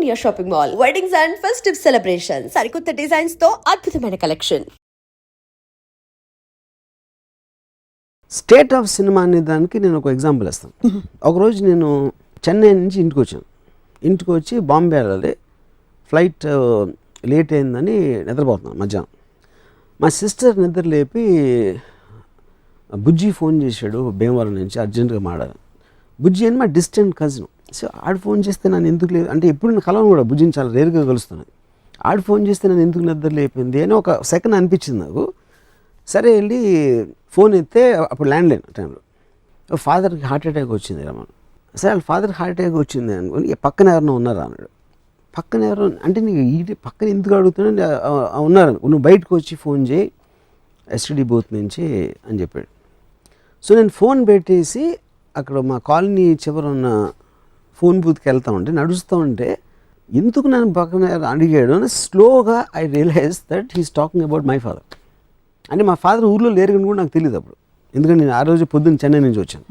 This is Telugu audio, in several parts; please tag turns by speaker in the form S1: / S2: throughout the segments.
S1: India shopping mall weddings and festive celebration సరికొత్త డిజైన్స్తో అద్భుతమైన కలెక్షన్
S2: స్టేట్ ఆఫ్ సినిమా అనే దానికి నేను ఒక ఎగ్జాంపుల్ ఇస్తాను ఒకరోజు నేను చెన్నై నుంచి ఇంటికి వచ్చాను. ఇంటికి వచ్చి బాంబే వెళ్ళాలి. ఫ్లైట్ లేట్ అయిందని నిద్రపోతున్నాను మధ్యాహ్నం. మా సిస్టర్ నిద్ర లేపి బుజ్జి ఫోన్ చేశాడు. భీమవరం నుంచి అర్జెంటుగా మాడాలి బుజ్జి అని మా డిస్టెంట్ కజిన్ సో ఆడు ఫోన్ చేస్తే నన్ను ఎందుకు లేదు అంటే ఎప్పుడు నేను కలవను కూడా భుజించాలి రేరుగా కలుస్తున్నాను. ఆడు ఫోన్ చేస్తే నన్ను ఎందుకు నిద్ర లేపింది అని ఒక సెకండ్ అనిపించింది నాకు. సరే వెళ్ళి ఫోన్ ఎత్తే అప్పుడు ల్యాండ్లైన్ టైంలో. ఫాదర్కి హార్ట్ అటాక్ వచ్చింది రమణ. సరే వాళ్ళ ఫాదర్కి హార్ట్ అటాక్ వచ్చింది అనుకుని పక్కన ఎవరైనా ఉన్నారా? అన్నాడు. పక్కన ఎవరు అంటే నీకు ఈ పక్కన ఎందుకు అడుగుతున్నా ఉన్నారు నువ్వు బయటకు వచ్చి ఫోన్ చేయి ఎస్టీడీ బూత్ నుంచి అని చెప్పాడు. సో నేను ఫోన్ పెట్టేసి అక్కడ మా కాలనీ చివర ఉన్న ఫోన్ బూత్కి వెళ్తా ఉంటే నడుస్తూ ఉంటే ఎందుకు నన్ను పక్కన అడిగాడు అని స్లోగా I realise that he's talking about my father. అంటే మా ఫాదర్ ఊర్లో లేరు కూడా నాకు తెలియదు అప్పుడు. ఎందుకంటే నేను ఆ రోజు పొద్దున్న చెన్నై నుంచి వచ్చాను.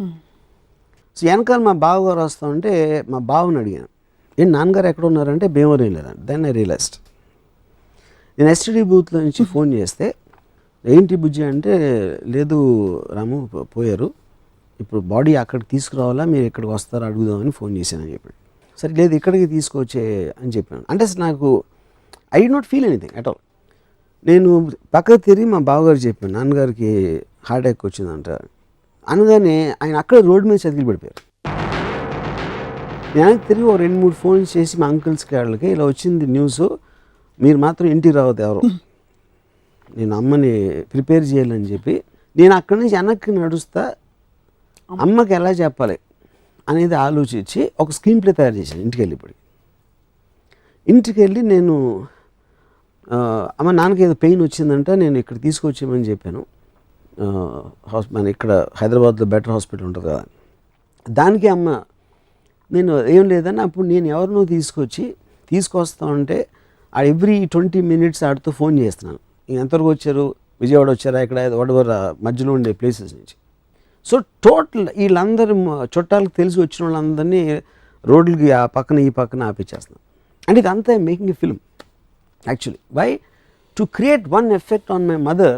S2: సో వెనకాల మా బావగారు వస్తూ ఉంటే మా బావని అడిగాను. ఏంటి నాన్నగారు ఎక్కడ ఉన్నారంటే భీమవరం లేదండి దెన్ ఐ రియలైజ్డ్ నేను ఎస్టీడీ బూత్లో నుంచి ఫోన్ చేస్తే ఏంటి బుజ్జి అంటే లేదు రాము పోయారు. ఇప్పుడు బాడీ అక్కడికి తీసుకురావాలా? మీరు ఇక్కడికి వస్తారా? అడుగుదామని ఫోన్ చేశాను అని చెప్పాడు. సరే లేదు ఇక్కడికి తీసుకొచ్చే అని చెప్పాను. అంటే నాకు I did not feel anything at all. నేను పక్కకు తిరిగి మా బావగారు చెప్పాను నాన్నగారికి హార్ట్ అటాక్ వచ్చిందంట. అనగానే ఆయన అక్కడ రోడ్డు మీద చదివి పడిపోయారు. నేను తిరిగి ఒక రెండు మూడు ఫోన్స్ చేసి మా అంకుల్స్కి వాళ్ళకి ఇలా వచ్చింది న్యూస్ మీరు మాత్రం ఇంటికి రావద్దు ఎవరు. నేను అమ్మని ప్రిపేర్ చేయాలని చెప్పి నేను అక్కడి నుంచి వెనక్కి నడుస్తా అమ్మకి ఎలా చెప్పాలి అనేది ఆలోచించి ఒక స్క్రీన్ ప్లే తయారు చేశాను ఇంటికి వెళ్ళి ఇప్పటికి ఇంటికి వెళ్ళి నేను అమ్మ నాన్నకి ఏదో పెయిన్ వచ్చిందంట నేను ఇక్కడ తీసుకొచ్చామని చెప్పాను. హాస్పిటల్ మన ఇక్కడ హైదరాబాద్లో బెటర్ హాస్పిటల్ ఉంటుంది కదా దానికి అమ్మ నేను ఏం లేదని అప్పుడు నేను ఎవరినో తీసుకొచ్చి తీసుకొస్తా ఉంటే ఆ ఎవ్రీ ట్వంటీ మినిట్స్ ఆడితో ఫోన్ చేస్తున్నాను. ఎంతవరకు వచ్చారు? విజయవాడ వచ్చారా? ఇక్కడ వడవర్ మధ్యలో ఉండే ప్లేసెస్ నుంచి. సో టోటల్ వీళ్ళందరూ చుట్టాలకు తెలిసి వచ్చిన వాళ్ళందరినీ రోడ్లకి ఆ పక్కన ఈ పక్కన ఆపించేస్తున్నాను అంటే ఇదంతా making a film actually why to create one effect on my mother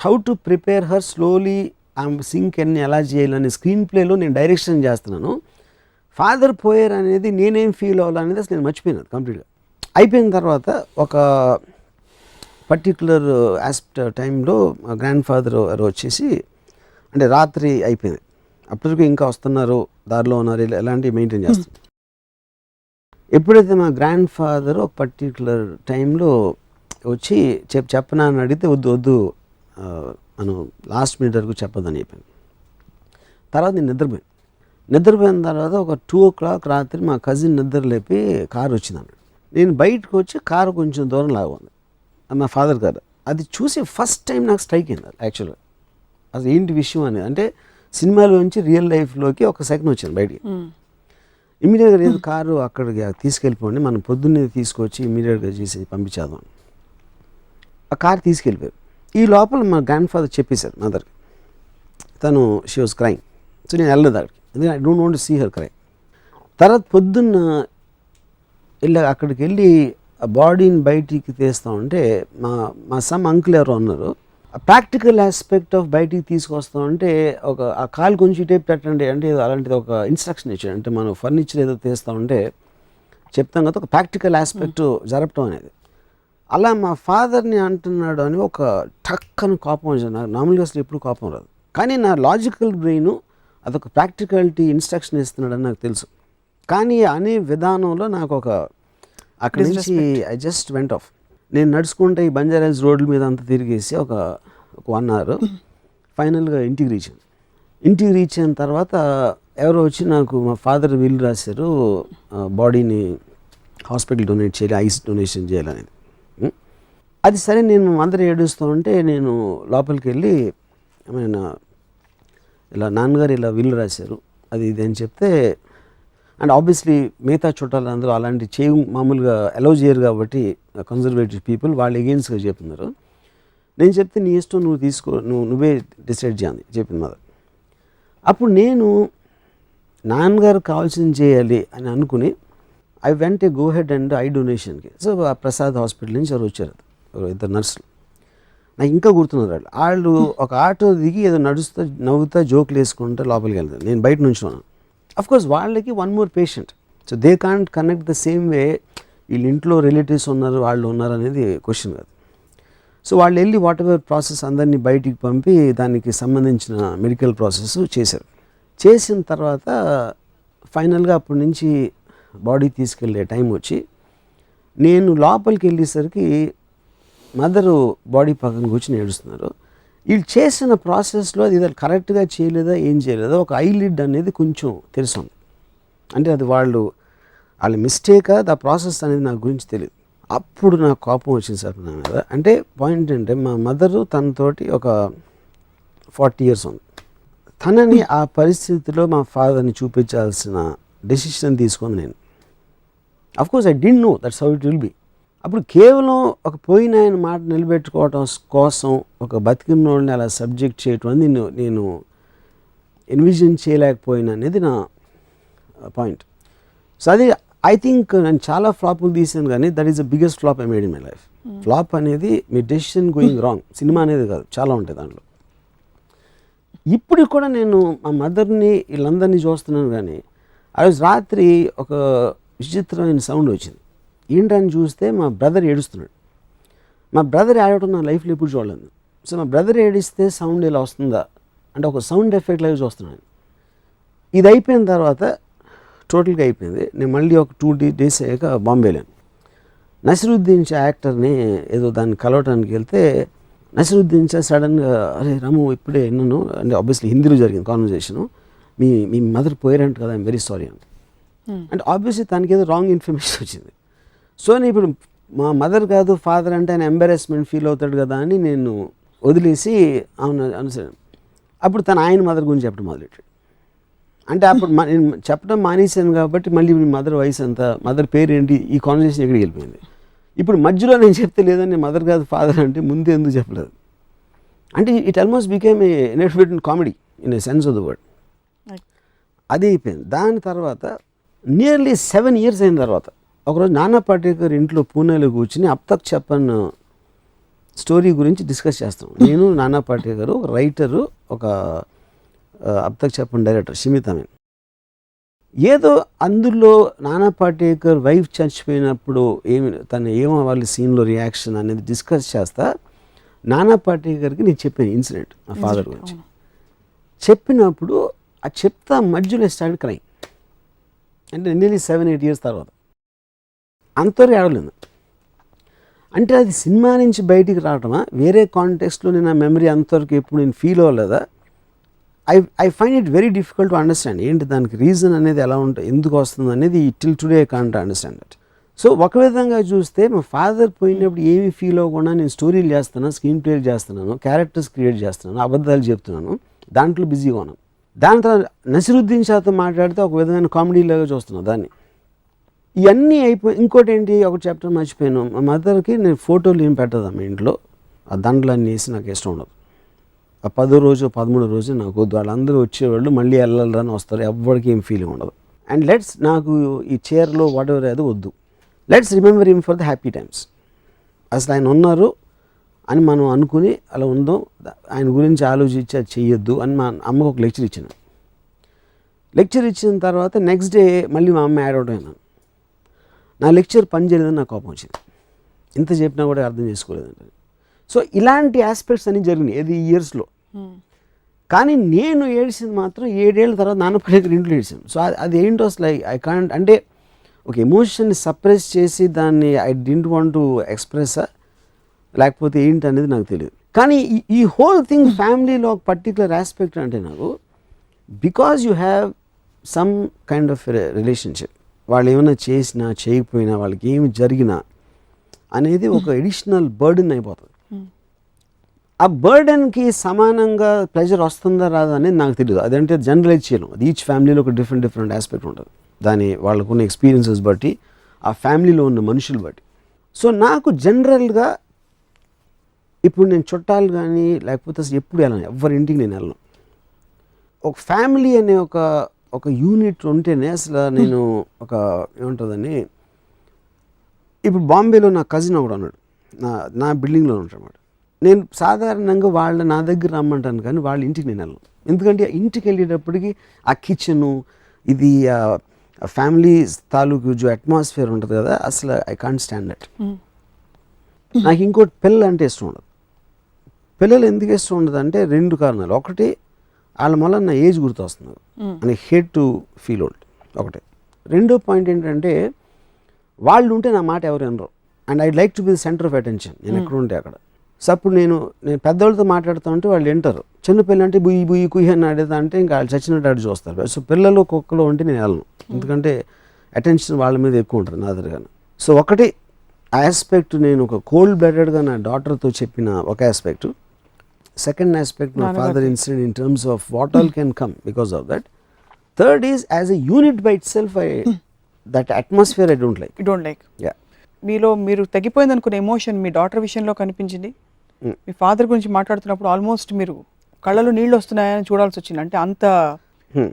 S2: how to prepare her slowly ఆమె సింక్ అన్ని ఎలా చేయాలని స్క్రీన్ ప్లేలో నేను డైరెక్షన్ చేస్తున్నాను. ఫాదర్ పోయర్ అనేది నేనేం ఫీల్ అవ్వాలనేది అసలు నేను మర్చిపోయినాను కంప్లీట్గా అయిపోయిన తర్వాత ఒక పర్టికులర్ ఆస్పెక్ట్ టైంలో గ్రాండ్ ఫాదర్ వచ్చేసి అంటే రాత్రి అయిపోయింది. అప్పటికి ఇంకా వస్తున్నారు దారిలో ఉన్నారు ఇలా- ఇలాంటివి మెయింటైన్ చేస్తారు ఎప్పుడైతే మా గ్రాండ్ ఫాదర్ ఒక పర్టికులర్ టైంలో వచ్చి చెప్ చెప్పనా అని అడిగితే వద్దు వద్దు మనం లాస్ట్ మినిట్ వరకు చెప్పదని చెప్పాను. తర్వాత నేను నిద్రపోయాను. నిద్రపోయిన తర్వాత ఒక టూ ఓ క్లాక్ రాత్రి మా కజిన్ నిద్ర లేపి కారు వచ్చిందన్నాడు నేను బయటకు వచ్చి కారు కొంచెం దూరం లాగుంది మా ఫాదర్ గారు. అది చూసి ఫస్ట్ టైం నాకు స్ట్రైక్ అయింది యాక్చువల్గా. అసలు ఏంటి విషయం అనేది? అంటే సినిమాలోంచి రియల్ లైఫ్లోకి ఒక సెకండ్ వచ్చింది బయటికి. ఇమీడియట్గా లేదు కారు అక్కడికి తీసుకెళ్ళిపోండి మనం పొద్దున్నే తీసుకొచ్చి ఇమీడియట్గా చేసి పంపించేద్దాం. ఆ కారు తీసుకెళ్ళిపోయారు ఈ లోపల మా గ్రాండ్ ఫాదర్ చెప్పేశారు మదర్కి తను షీ వాజ్ క్రైమ్ సో నేను వెళ్ళలేదు అక్కడికి. ఎందుకంటే I don't want see her cry తర్వాత పొద్దున్న వెళ్ళి అక్కడికి వెళ్ళి ఆ బాడీని బయటికి తీస్తా ఉంటే మా మా సమ్ అంకుల్ ఎవరో ఉన్నారు. ప్రాక్టికల్ ఆస్పెక్ట్ ఆఫ్ బయటికి తీసుకొస్తా ఉంటే ఒక ఆ కాలు కొంచెం టేప్ పెట్టండి అంటే అలాంటిది ఒక ఇన్స్ట్రక్షన్ ఇచ్చాడు. అంటే మనం ఫర్నిచర్ ఏదో తీస్తూ ఉంటే చెప్తాం కదా ఒక ప్రాక్టికల్ ఆస్పెక్ట్ జరపటం అనేది. అలా మా ఫాదర్ని అంటున్నాడు అని ఒక టక్ అని కోపం వచ్చింది. నాకు నార్మల్గా అసలు ఎప్పుడు కోపం రాదు. కానీ నా లాజికల్ బ్రెయిన్ అదొక ప్రాక్టికాలిటీ ఇన్స్ట్రక్షన్ ఇస్తున్నాడని నాకు తెలుసు. కానీ అనే విధానంలో నాకు ఒక అక్కడి నుంచి ఐ జస్ట్ వెంట్ ఆఫ్ నేను నడుచుకుంటే ఈ బంజారాజ్ రోడ్ల మీద అంతా తిరిగేసి ఒక ఒక వన్ అవర్ ఫైనల్గా ఇంటికి రీచ్ ఇంటికి రీచ్ అయిన తర్వాత ఎవరో వచ్చి నాకు మా ఫాదర్ విల్ రాశారు బాడీని హాస్పిటల్ డొనేట్ చేయాలి ఐస్ డొనేషన్ చేయాలనేది. అది సరే నేను అందరూ ఏడుస్తూ ఉంటే నేను లోపలికి వెళ్ళి ఏమైనా ఇలా నాన్నగారు ఇలా వీలు రాశారు అది ఇది అని చెప్తే అండ్ ఆబ్వియస్లీ మిగతా చుట్టాలందరూ అలాంటి చేయ మామూలుగా అలౌ చేయరు కాబట్టి కన్జర్వేటివ్ పీపుల్ వాళ్ళు ఎగెయిన్స్గా చెప్తున్నారు. నేను చెప్తే నీ ఇష్టం నువ్వు తీసుకో నువ్వు నువ్వే డిసైడ్ చేయాలి చెప్పింది మదర్ అప్పుడు నేను నాన్నగారు కావాల్సింది చేయాలి అని అనుకుని I went go head and I డొనేషన్కి so ఆ ప్రసాద్ హాస్పిటల్ నుంచి ఎవరు వచ్చారు. ఇద్దరు నర్సులు. నాకు ఇంకా గుర్తున్నారు వాళ్ళు. వాళ్ళు ఒక ఆటో దిగి ఏదో నడుస్తూ నవ్వుతా జోకులు వేసుకుంటా లోపలికి వెళ్తారు. నేను బయట నుంచి ఉన్నాను అఫ్ కోర్స్ వాళ్ళకి one more patient so they can't connect the same way వీళ్ళ ఇంట్లో రిలేటివ్స్ ఉన్నారు వాళ్ళు ఉన్నారు అనేది క్వశ్చన్ కాదు. సో వాళ్ళు వెళ్ళి వాట్ ఎవర్ ప్రాసెస్ అందరినీ బయటికి పంపి దానికి సంబంధించిన మెడికల్ ప్రాసెస్ చేశారు. చేసిన తర్వాత ఫైనల్గా అప్పటి నుంచి బాడీ తీసుకెళ్ళే టైం వచ్చి నేను లోపలికి వెళ్ళేసరికి మదరు బాడీ పక్కన కూర్చొని ఏడుస్తున్నారు. వీళ్ళు చేసిన ప్రాసెస్లో అది ఇద్దరు కరెక్ట్గా చేయలేదా ఏం చేయలేదా ఒక ఐలిడ్ అనేది కొంచెం తెలుసు అంటే అది వాళ్ళు వాళ్ళ మిస్టేకా ఆ ప్రాసెస్ అనేది నాకు గురించి తెలియదు అప్పుడు నాకు కోపం వచ్చింది సార్ నా మీద. అంటే పాయింట్ అంటే మా మదరు తనతోటి ఒక ఫార్టీ ఇయర్స్ ఉంది. తనని ఆ పరిస్థితిలో మా ఫాదర్ని చూపించాల్సిన డెసిషన్ తీసుకుంది నేను. Of course I didn't know that's how it will be అప్పుడు కేవలం ఒక పోయిన ఆయన మాట నిలబెట్టుకోవటం కోసం ఒక బతికిన వాళ్ళని అలా సబ్జెక్ట్ చేయటం నేను నేను ఎన్విజన్ చేయలేకపోయినా అనేది నా పాయింట్. సో అది ఐ థింక్ నేను చాలా ఫ్లాపులు తీసాను కానీ that is the biggest flop I made in my life flop అనేది మీ డెసిషన్ గోయింగ్ రాంగ్ సినిమా అనేది కాదు చాలా ఉంటాయి దాంట్లో. ఇప్పుడు కూడా నేను మా మదర్ని వీళ్ళందరినీ చూస్తున్నాను కానీ ఆ రోజు రాత్రి ఒక విచిత్రమైన సౌండ్ వచ్చింది. ఏంటని చూస్తే మా బ్రదర్ ఏడుస్తున్నాడు. మా బ్రదర్ ఏడవటం నా లైఫ్లో ఎప్పుడు చూడలేదు. సో మా బ్రదర్ ఏడిస్తే సౌండ్ ఇలా వస్తుందా? అంటే ఒక సౌండ్ ఎఫెక్ట్ లాగా చూస్తున్నాను ఇది అయిపోయిన తర్వాత టోటల్గా అయిపోయింది. నేను మళ్ళీ ఒక టూ డే డేస్ అయ్యాక బాంబే వెళ్ళాను. నసిరుద్దీన్ షా యాక్టర్ని ఏదో దాన్ని కలవటానికి వెళ్తే నసిరుద్దీన్ షా సడన్గా అరే రాము ఇప్పుడే విన్నాను అంటే ఆబ్వియస్లీ హిందీలో జరిగింది కాన్వర్జేషను మీ మీ మదర్ పోయారంట కదా ఐమ్ వెరీ సారీ అని అంటే ఆబ్వియస్లీ తనకి ఏదో రాంగ్ ఇన్ఫర్మేషన్ వచ్చింది. సో నేను ఇప్పుడు మా మదర్ కాదు ఫాదర్ అంటే ఆయన ఎంబారెస్మెంట్ ఫీల్ అవుతాడు కదా అని నేను వదిలేసి అవును అనుసరి అప్పుడు తన ఆయన మదర్ గురించి చెప్పడం మొదలెట్టాడు అంటే అప్పుడు నేను చెప్పడం మానేశాను కాబట్టి మళ్ళీ మీ మదర్ వయసు ఎంత మదర్ పేరు ఏంటి ఈ కాన్వర్సేషన్ ఎక్కడికి వెళ్ళిపోయింది? ఇప్పుడు మధ్యలో నేను చెప్తే లేదని మదర్ కాదు ఫాదర్ అంటే ముందు ఎందుకు చెప్పలేదు? అంటే it almost became a net comedy in a sense of the word అది అయిపోయింది. దాని తర్వాత నియర్లీ సెవెన్ ఇయర్స్ అయిన తర్వాత ఒకరోజు నానా పాటేకర్ ఇంట్లో పూణేలో కూర్చుని అప్తక్ చెప్పన్ స్టోరీ గురించి డిస్కస్ చేస్తాం. నేను నానా పాటేకర్ ఒక రైటరు ఒక అప్తక్ చెప్పన్ డైరెక్టర్ షిమితమేన్ ఏదో అందులో నానా పాటేకర్ వైఫ్ చచ్చిపోయినప్పుడు ఏమి తను ఏమవ్వాలి సీన్లో రియాక్షన్ అనేది డిస్కస్ చేస్తా. నానా పాటేకర్కి నేను చెప్పాను ఇన్సిడెంట్ మా ఫాదర్ గురించి. చెప్పినప్పుడు ఆ చెప్తా మధ్యలో స్టార్ట్ క్రై. అంటే నియర్లీ సెవెన్ ఎయిట్ ఇయర్స్ తర్వాత. అంతవరకు ఏడలేదు అంటే అది సినిమా నుంచి బయటికి రావటమా? వేరే కాంటెక్స్ట్లో నేను ఆ మెమరీ అంతవరకు ఎప్పుడు నేను ఫీల్ అవ్వలేదా? I I find it very difficult to understand ఏంటి దానికి రీజన్ అనేది ఎలా ఉంటుంది ఎందుకు వస్తుంది అనేది till today can't understand that so ఒక విధంగా చూస్తే మా ఫాదర్ పోయినప్పుడు ఏమి ఫీల్ అవ్వకుండా నేను స్టోరీలు చేస్తున్నాను స్క్రీన్ ప్లేలు చేస్తున్నాను క్యారెక్టర్స్ క్రియేట్ చేస్తున్నాను అబద్ధాలు చెప్తున్నాను దాంట్లో బిజీగా ఉన్నాను. దాని తర్వాత నసిరుద్దీన్ షాతో మాట్లాడితే ఒక విధమైన కామెడీలాగా చూస్తున్నాను దాన్ని. ఇవన్నీ అయిపోయి ఇంకోటి ఏంటి ఒక చాప్టర్ మర్చిపోయాను. మా మదర్కి నేను ఫోటోలు ఏం పెట్టదు మా ఇంట్లో? ఆ దండలు అన్నీ వేసి నాకు ఇష్టం ఉండదు. ఆ పదో రోజు పదమూడో రోజు నాకు వద్దు. వాళ్ళందరూ వచ్చేవాళ్ళు మళ్ళీ వెళ్ళాలని వస్తారు. ఎవ్వరికి ఏం ఫీలింగ్ ఉండదు. అండ్ లెట్స్ నాకు ఈ చీరలో వాటెవర్ అది వద్దు. Let's remember him for the happy times అసలు ఆయన ఉన్నారు అని మనం అనుకుని అలా ఉందాం. ఆయన గురించి ఆలోచించి అది చెయ్యొద్దు అని మా అమ్మకు ఒక లెక్చర్ ఇచ్చిన. లెక్చర్ ఇచ్చిన తర్వాత నెక్స్ట్ డే మళ్ళీ మా అమ్మ యాడ్ అవుట్ అయినాను. నా లెక్చర్ పని చేయలేదని నాకు కోపం వచ్చింది. ఇంత చెప్పినా కూడా అర్థం చేసుకోలేదంటే. సో ఇలాంటి ఆస్పెక్ట్స్ అన్నీ జరిగినాయి ఏది ఈ ఇయర్స్లో కానీ నేను ఏడిసింది మాత్రం ఏడేళ్ళ తర్వాత నాన్న పల్లెకి ఇంట్లో ఏడిసాను సో అది- ఏంటో అసలు ఐ కాంట్ అంటే ఒక ఎమోషన్ని సప్రెస్ చేసి దాన్ని I didn't want to express లేకపోతే ఏంటి అనేది నాకు తెలియదు. కానీ ఈ- ఈ హోల్ థింగ్ ఫ్యామిలీలో ఒక పర్టికులర్ ఆస్పెక్ట్ అంటే నాకు because you have some kind of relationship వాళ్ళు ఏమైనా చేసినా చేయకపోయినా వాళ్ళకి ఏమి జరిగినా అనేది ఒక ఎడిషనల్ బర్డెన్ అయిపోతుంది. ఆ బర్డెన్కి సమానంగా ప్రెజర్ వస్తుందా రాదా అనేది నాకు తెలియదు అదంటే జనరలైజ్ చేయలేం. అది ఈచ్ ఫ్యామిలీలో ఒక డిఫరెంట్ డిఫరెంట్ ఆస్పెక్ట్ ఉంటుంది. దాని వాళ్ళకున్న ఎక్స్పీరియన్సెస్ బట్టి ఆ ఫ్యామిలీలో ఉన్న మనుషులు బట్టి. సో నాకు జనరల్గా ఇప్పుడు నేను చుట్టాలు కానీ లేకపోతే అసలు ఎప్పుడు వెళ్ళను. ఎవరి ఇంటికి నేను వెళ్ళను. ఒక ఫ్యామిలీ అనే ఒక ఒక యూనిట్ ఉంటేనే అసలు నేను ఒక ఏముంటుందని ఇప్పుడు బాంబేలో నా కజిన్ ఒకడు ఉన్నాడు. నా నా బిల్డింగ్లో ఉంటాడు నేను సాధారణంగా వాళ్ళ నా దగ్గర రమ్మంటాను కానీ వాళ్ళ ఇంటికి నేను వెళ్ళను. ఎందుకంటే ఆ ఇంటికి వెళ్ళేటప్పటికి ఆ కిచెను ఇది ఫ్యామిలీ తాలూకు జో అట్మాస్ఫియర్ ఉంటుంది కదా అసలు ఐ కాంట్ స్టాండ్ దట్ నాకు ఇంకోటి పిల్లలు అంటే ఇష్టం ఉండదు. పిల్లలు ఎందుకు ఇష్టం ఉండదు అంటే రెండు కారణాలు. ఒకటి వాళ్ళ వల్ల నా ఏజ్ గుర్తొస్తుంది. అని హేట్ టు ఫీల్ ఓల్డ్ ఒకటి. రెండో పాయింట్ ఏంటంటే వాళ్ళు ఉంటే నా మాట ఎవరు వినరు. And I like to be the centre of attention నేను ఎక్కడ ఉంటే అక్కడ. సో అప్పుడు నేను నేను పెద్దవాళ్ళతో మాట్లాడుతూ ఉంటే వాళ్ళు వింటారు. చిన్న పిల్లలు అంటే బుయ్యి బుయ్యి కుయ్యి అని అడిగితే అంటే ఇంకా వాళ్ళు చచ్చినట్టు అడిగి చూస్తారు. సో పిల్లలు కుక్కలు ఉంటే నేను వెళ్ళను. ఎందుకంటే అటెన్షన్ వాళ్ళ మీద ఎక్కువ ఉంటుంది నా దగ్గర. సో ఒకటి ఆస్పెక్ట్ నేను ఒక కోల్డ్ బ్లడెడ్గా నా డాటర్తో చెప్పిన ఒక ఆస్పెక్ట్ సెకండ్ ఆస్పెక్ట్ నా father incident in terms of what all can come because of that third is as a unit by itself I that atmosphere I don't like
S3: you don't like
S2: yeah
S3: మీలో మీరు తగ్గిపోయింది అనుకునే ఎమోషన్ మీ డాటర్ విషయంలో కనిపించింది?
S2: Mm.
S3: మీ ఫాదర్ గురించి మాట్లాడుతున్నప్పుడు ఆల్మోస్ట్ మీరు కళ్ళలో నీళ్ళు వస్తున్నాయని చూడాల్సి వచ్చింది. అంటే అంత
S2: Hmm.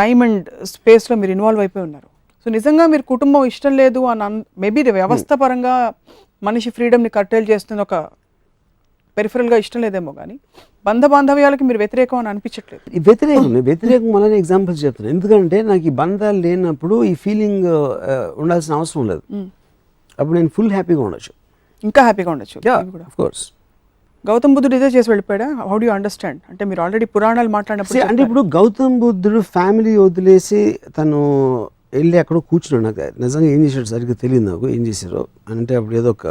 S3: టైం అండ్ స్పేస్లో మీరు ఇన్వాల్వ్ అయిపోయి ఉన్నారు. సో నిజంగా మీరు కుటుంబం ఇష్టం లేదు అని మేబీ వ్యవస్థ పరంగా మనిషి ఫ్రీడమ్ని కట్టేలు చేస్తున్న ఒక పెరిఫరల్గా ఇష్టం లేదేమో కానీ బంధ బాంధవ్యాలకి మీరు వ్యతిరేకం అని అనిపించట్లేదు.
S2: ఈ వ్యతిరేకం వ్యతిరేకం వల్లనే ఎగ్జాంపుల్స్ చెప్తాను ఎందుకంటే నాకు ఈ బంధాలు లేనప్పుడు ఈ ఫీలింగ్ ఉండాల్సిన అవసరం లేదు. అప్పుడు నేను ఫుల్ హ్యాపీగా ఉండొచ్చు.
S3: ఇంకా హ్యాపీగా ఉండొచ్చు.
S2: కోర్స్
S3: గౌతమ్ బుద్ధుడు ఇదే చేసి వెళ్ళిపోయాడా? హౌ డూ అండర్స్టాండ్ అంటే మీరు ఆల్రెడీ పురాణాలు మాట్లాడినప్పుడు
S2: అంటే ఇప్పుడు గౌతమ్ బుద్ధుడు ఫ్యామిలీ వదిలేసి తను వెళ్ళి అక్కడ కూర్చున్నాడు. నాకు నిజంగా ఏం చేశాడు సరిగ్గా తెలియదు నాకు. ఏం చేశారో? అంటే అప్పుడు ఏదో ఒక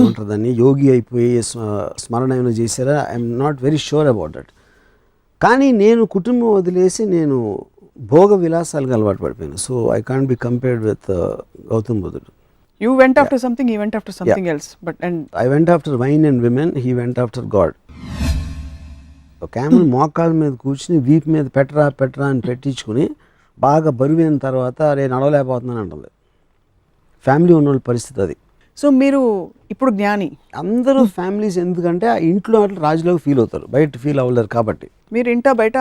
S2: ఏమంటారు దాన్ని? యోగి అయిపోయి స్మ- స్మరణ ఏమైనా చేశారా? I'm not very sure about that కానీ నేను కుటుంబం వదిలేసి నేను భోగ విలాసాలకు అలవాటు పడిపోయాను. So I can't be compared with Gautam బుద్ధుడు
S3: యూ వెంట్ ఆఫ్టర్ సంథింగ్ ఈ went after something else but and
S2: I went after wine and women he went after God ఆమె మోకాళ్ళ మీద కూర్చుని వీపు మీద పెట్టరా పెట్టరా అని పెట్టించుకుని బాగా బరువైన తర్వాత నేను నడవలేకపోతున్నాను అంటుంది. ఫ్యామిలీ ఉన్న వాళ్ళ పరిస్థితి అది.
S3: సో మీరు ఇప్పుడు జ్ఞాని.
S2: అందరూ ఫ్యామిలీస్ ఎందుకంటే ఆ ఇంట్లో అట్లా రాజులాగా ఫీల్ అవుతారు. బయట ఫీల్ అవ్వలేరు కాబట్టి.
S3: మీరు ఇంట బయట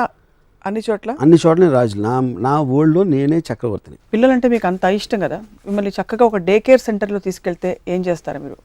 S3: అన్ని చోట్ల?
S2: అన్ని చోట్ల రాజులు. నా నా వరల్డ్లో నేనే చక్రవర్తిని.
S3: పిల్లలంటే మీకు అంత ఇష్టం కదా? మిమ్మల్ని చక్కగా ఒక డే కేర్ సెంటర్లో తీసుకెళ్తే ఏం చేస్తారు మీరు?